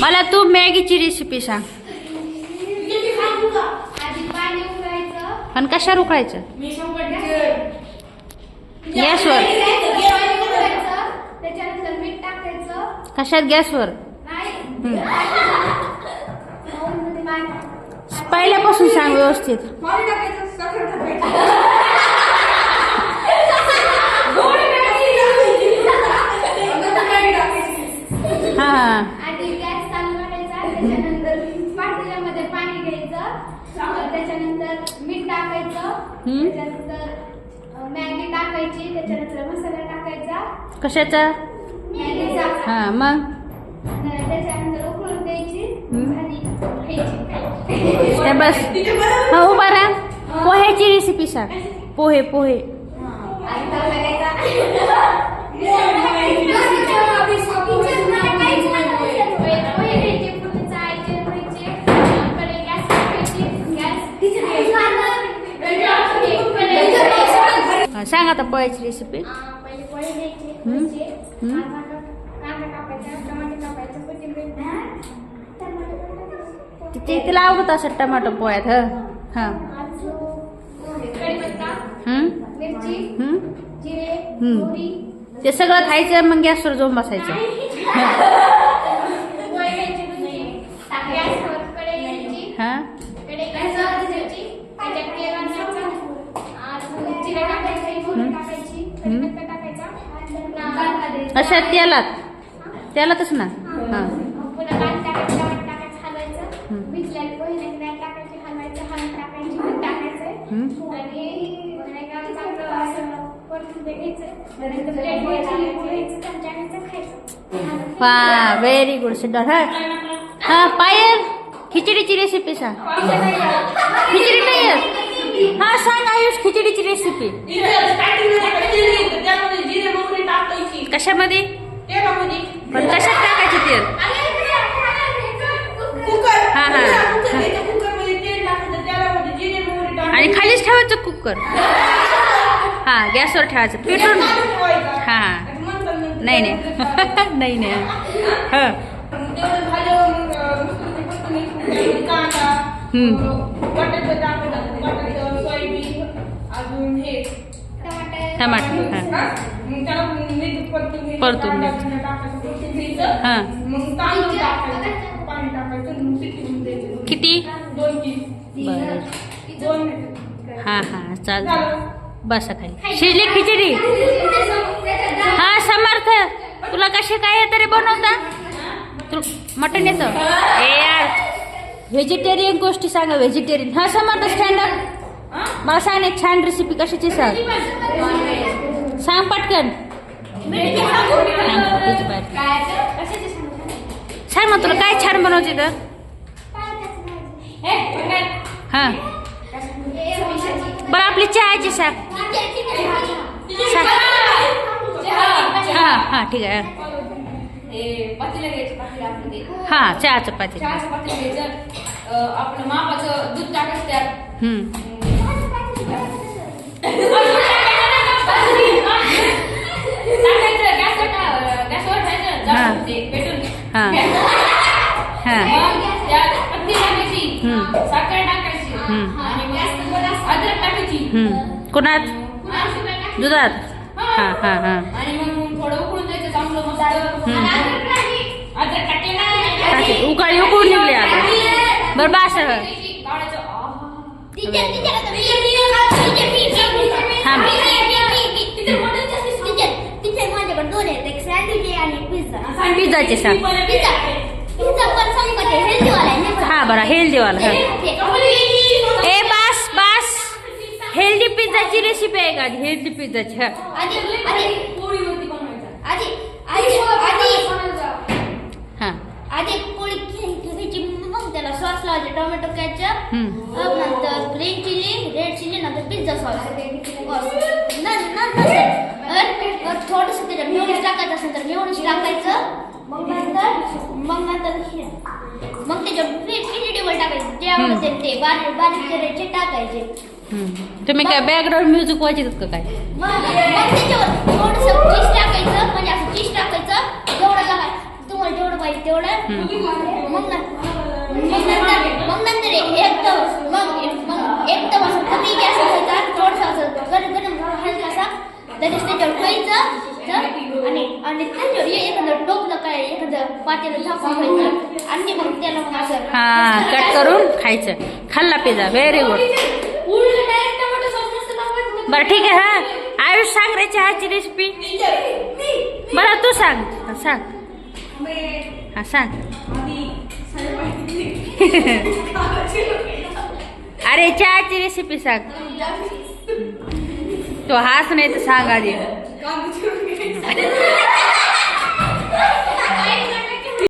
मला तू मॅगीची रेसिपी सांग. पण कशावर उकळायचं? गॅसवर कशात गॅसवर पहिल्यापासून सांग व्यवस्थित पाणी टाकायचं साखर टाकायची गोड मॅगी टाकायची नंतर मॅगी टाकायची हा हा आधी गॅस चालू करायचा त्याच्यानंतर पातेल्यामध्ये पाणी घ्यायचं त्याच्यानंतर मीठ टाकायचं हम्म. त्याच्यानंतर मॅगी टाकायची त्याच्यानंतर मसाला टाकायचा. कशाचा? मॅगीचा हा मग? त्याच्यानंतर उकळून द्यायची हम्म. आणि खायची त्या बस. हा उभा राहा. पोह्याची रेसिपी सांग. पोहे पोहे. कापायचं कोथिंबीर टमाटे कापायचं. तिथे तिला आवडत असं टमाटो पोह्यात ह? हा. ते सगळं खायचं मग गॅसवर जाऊन बसायचं. हा? अशा त्याला त्याला तस तेलात ना? हां. वा व्हेरी गुड सिद्धार्थ. हा हा पायल खिचडीची रेसिपी सांग. खिचडी नाही हा सांग आयुष खिचडीची रेसिपी कशामध्ये? पण कशात टाकायचे तेल? कुकर. हा, हा. आणि खालीच ठेवायचं कुकर. हा गॅसवर ठेवायचं. पेटून हा. नाही नाही. नाही नाही. हा तेवढं झालं मग अं, मस्तपैकी कांदा हम्म. बटाटे टाकायचं बटाटे सोयाबीन अजून हे टमाटर हा? मग त्याला मीठ परतून घ्यायचं. परतून कांदा घ्यायचं. बिंदा टाकायचं, परतून घ्यायचं. हा. मग तांदूळ टाकायचं पाणी टाकायचं मग शिट्टी होऊन द्यायची. किती? दोन तीन. बरं. दोन मिनिटं. हा हा चालतं झालं. बसा खाली शिजली खिचडी? हा समर्थ. तुला कसे काय येतं रे बनवता? तुला मटण येतं? ए यार. व्हेजिटेरियन गोष्टी सांगा व्हेजिटेरियन हा समर्थ स्टँडअप मला सांग एक छान रेसिपी कशाची सांग सांग पटकन. सांग, मग तुला काय छान बनवते तर हा. बरं आपली चहाची सांग. हा हा ठीक आहे. हा चहा चपाती आपलं मापाचं दूध टाकायचं त्यात. अद्रक टाकले ना. टाकले. उकाळी उकळून निघली आता. बरं बास गाळायचं आहा. थांब तिथे माझ्याकडे दोन आहेत एक सँडविच आहे आणि एक पिझ्झा पिझ्झाचे सांग हा बरं हेल्दीवाला हा? ए बास बास हेल्दी पिझ्झाची रेसिपी आहे का हेल्दी पिझ्झाची हा आधी आधी पोळीवरती बनवायचं आधी आधी आधी हा आधी पोळी घ्यायची मग त्याला सॉस लावायचे टोमॅटो केचप हम्म. नंतर ग्रीन चिली रेड चिली नंतर पिझ्झा सॉस नंतर थोडस मेयोनीज टाकायचं. असेल तर मेयोनीज टाकायचं मग नंतर मग नंतर हे- मग त्याच्यात व्हेजिटेबल टाकायचे. जे आवडते ते बारीक बारीक चिरायचे टाकायचे. हम्म. तुम्ही काय बॅकग्राऊंड म्युझिक वाजत का काय? मग मग त्याच्यावर थोडस चीज टाकायचं. म्हणजे असं चीज टाकायचं. जेवढं लागेल तुम्हाला जेवढं पाहिजे तेवढं. मग ना- मग नंतर मग नंतर एकदम मग मग एकदम असं कमी गॅस ठेवायचा थोडंसं असं गरम गरम हलका असा. लगेच त्याच्यावर ठेवायचं तर आणि आणि त्याच्यावर एखादं टोपलं काय एखादं पातेलं झाकून ठेवायचं आणि मग त्याला मग असं हा कट करून खायचं. खाल्ला पिझ्झा व्हेरी गुड उलट टोमॅटो. बरं ठीक आहे हा. आयुष सांग रे चहाची रेसिपी बरं तू सांग. हा, सांग. हा सांग. अरे चहाची रेसिपी सांग. तो हाच नाही तर सांग आधी. Gandhi diyorum gerekirse.